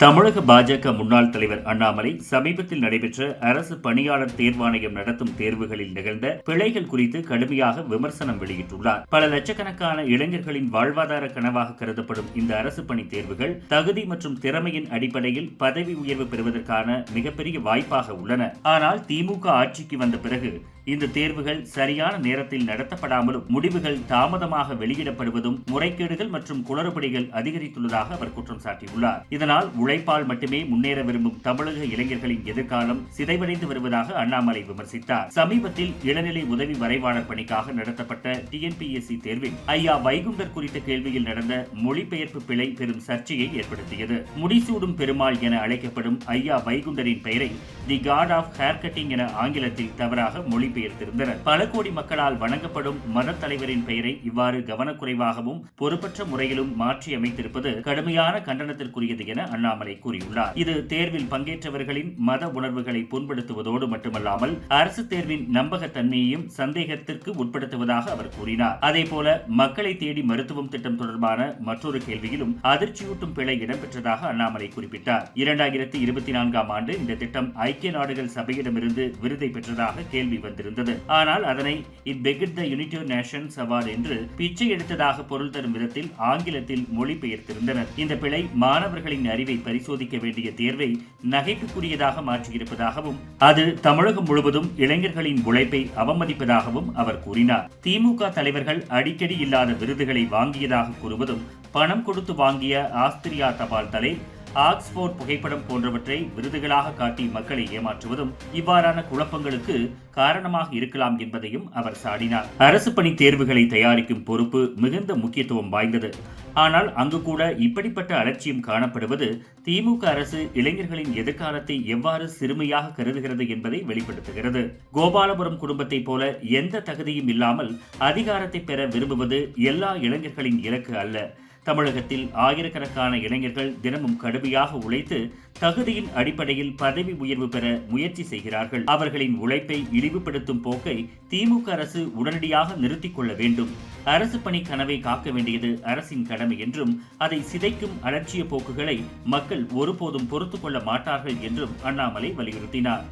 தமிழக பாஜக முன்னாள் தலைவர் அண்ணாமலை சமீபத்தில் நடைபெற்ற அரசு பணியாளர் தேர்வாணையம் நடத்தும் தேர்வுகளில் நிகழ்ந்த பிழைகள் குறித்து கடுமையாக விமர்சனம் வெளியிட்டுள்ளார். பல லட்சக்கணக்கான இளைஞர்களின் வாழ்வாதார கனவாக கருதப்படும் இந்த அரசு பணி தேர்வுகள் தகுதி மற்றும் திறமையின் அடிப்படையில் பதவி உயர்வு பெறுவதற்கான மிகப்பெரிய வாய்ப்பாக உள்ளன. ஆனால் திமுக ஆட்சிக்கு வந்த பிறகு இந்த தேர்வுகள் சரியான நேரத்தில் நடத்தப்படாமலும் முடிவுகள் தாமதமாக வெளியிடப்படுவதும் முறைகேடுகள் மற்றும் குளறுபடிகள் அதிகரித்துள்ளதாக அவர் குற்றம் சாட்டியுள்ளார். இதனால் உழைப்பால் மட்டுமே முன்னேற விரும்பும் தமிழக இளைஞர்களின் எதிர்காலம் சிதைவடைந்து வருவதாக அண்ணாமலை விமர்சித்தார். சமீபத்தில் இளநிலை உதவி வரைவாளர் பணிக்காக நடத்தப்பட்ட டிஎன்பிஎஸ்சி தேர்வில் ஐயா வைகுண்டர் குறித்த கேள்வியில் நடந்த மொழிபெயர்ப்பு பிழை பெரும் சர்ச்சையை ஏற்படுத்தியது. முடிசூடும் பெருமாள் என அழைக்கப்படும் ஐயா வைகுண்டரின் பெயரை the god of hair cutting என ஆங்கிலத்தில் தவறாக மொழி மொழிபெயர்த்திருந்தனர் பல கோடி மக்களால் வணங்கப்படும் மத தலைவரின் பெயரை இவ்வாறு கவனக்குறைவாகவும் பொறுப்பற்ற முறையிலும் மாற்றி அமைத்திருப்பது கடுமையான கண்டனத்திற்குரியது என அண்ணாமலை கூறியுள்ளார். இது தேர்வில் பங்கேற்றவர்களின் மத உணர்வுகளை புண்படுத்துவதோடு மட்டுமல்லாமல் அரசு தேர்வின் நம்பகத்தன்மையையும் சந்தேகத்திற்கு உட்படுத்துவதாக அவர் கூறினார். அதேபோல மக்களை தேடி மருத்துவம் திட்டம் தொடர்பான மற்றொரு கேள்வியிலும் அதிர்ச்சியூட்டும் பிழை இடம்பெற்றதாக அண்ணாமலை குறிப்பிட்டார். இரண்டாயிரத்தி இருபத்தி நான்காம் ஆண்டு இந்த திட்டம் ஐக்கிய நாடுகள் சபையிடமிருந்து விருதை பெற்றதாக கேள்வி வந்திருந்தது. இருந்தது. ஆனால் அதனை it begged the United Nations award என்று பிச்சை எடுத்ததாக பொருள் தரும் விதத்தில் ஆங்கிலத்தில் மொழிபெயர்த்திருந்தனர். இந்த பிழை மாணவர்களின் அறிவை பரிசோதிக்க வேண்டிய தேர்வை நகைப்புக்குரியதாக மாற்றியிருப்பதாகவும் அது தமிழகம் முழுவதும் இளைஞர்களின் உழைப்பை அவமதிப்பதாகவும் அவர் கூறினார். திமுக தலைவர்கள் அடிக்கடி இல்லாத விருதுகளை வாங்கியதாக கூறுவதும் பணம் கொடுத்து வாங்கிய ஆஸ்திரியா தபால் தலை ஆக்ஸ்போர்ட் புகைப்படம் போன்றவற்றை விருதுகளாக காட்டி மக்களை ஏமாற்றுவதும் இவ்வாறான குழப்பங்களுக்கு காரணமாக இருக்கலாம் என்பதையும் அவர் சாடினார். அரசு பணி தேர்வுகளை தயாரிக்கும் பொறுப்பு மிகுந்த முக்கியத்துவம் வாய்ந்தது. ஆனால் அங்கு கூட இப்படிப்பட்ட அலட்சியம் காணப்படுவது திமுக அரசு இளைஞர்களின் எதிர்காலத்தை எவ்வாறு சிறுமையாக கருதுகிறது என்பதை வெளிப்படுத்துகிறது. கோபாலபுரம் குடும்பத்தைப் போல எந்த தகுதியும் இல்லாமல் அதிகாரத்தை பெற விரும்புவது எல்லா இளைஞர்களின் இலக்கு அல்ல. தமிழகத்தில் ஆயிரக்கணக்கான இளைஞர்கள் தினமும் கடுமையாக உழைத்து தகுதியின் அடிப்படையில் பதவி உயர்வு பெற முயற்சி செய்கிறார்கள். அவர்களின் உழைப்பை இழிவுபடுத்தும் போக்கை திமுக அரசு உடனடியாக நிறுத்திக் கொள்ள வேண்டும். அரசு பணி கனவை காக்க வேண்டியது அரசின் கடமை என்றும் அதை சிதைக்கும் அலட்சிய போக்குகளை மக்கள் ஒருபோதும் பொறுத்து கொள்ள மாட்டார்கள் என்றும் அண்ணாமலை வலியுறுத்தினார்.